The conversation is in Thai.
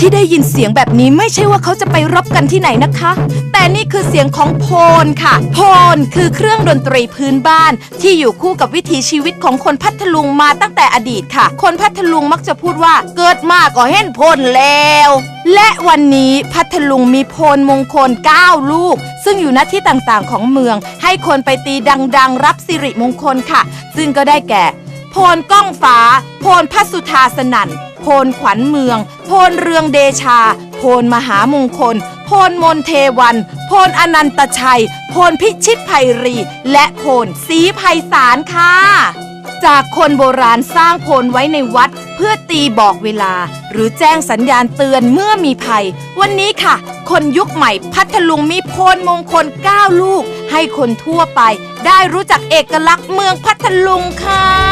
ที่ได้ยินเสียงแบบนี้ไม่ใช่ว่าเขาจะไปรบกันที่ไหนนะคะ แต่นี่คือเสียงของโพนค่ะ โพนคือเครื่องดนตรีพื้นบ้าน ที่อยู่คู่กับวิถีชีวิตของคนพัทลุงมาตั้งแต่อดีตค่ะ คนพัทลุงมักจะพูดว่าเกิดมาก็เห็นโพนแล้ว และวันนี้พัทลุงมีโพนมงคล 9 ลูก ซึ่งอยู่ณที่ต่างๆของเมือง ให้คนไปตีดัง ๆ รับสิริมงคลค่ะ ซึ่งก็ได้แก่ พนก้องฟ้า โพนพัสุธาสนันโพนขวัญเมือง โพนเรืองเดชา โพนมหามงคล โพนมนเทวัน โพนอนันตชัย โพนพิชิตไพรี และโพนศรีไพศาลค่ะ จากคนโบราณสร้างโพนไว้ในวัด เพื่อตีบอกเวลา หรือแจ้งสัญญาณเตือนเมื่อมีภัย วันนี้ค่ะ คนยุคใหม่พัทลุงมีโพนมงคล 9 ลูก ให้คนทั่วไป ได้รู้จักเอกลักษณ์เมืองพัทลุงค่ะ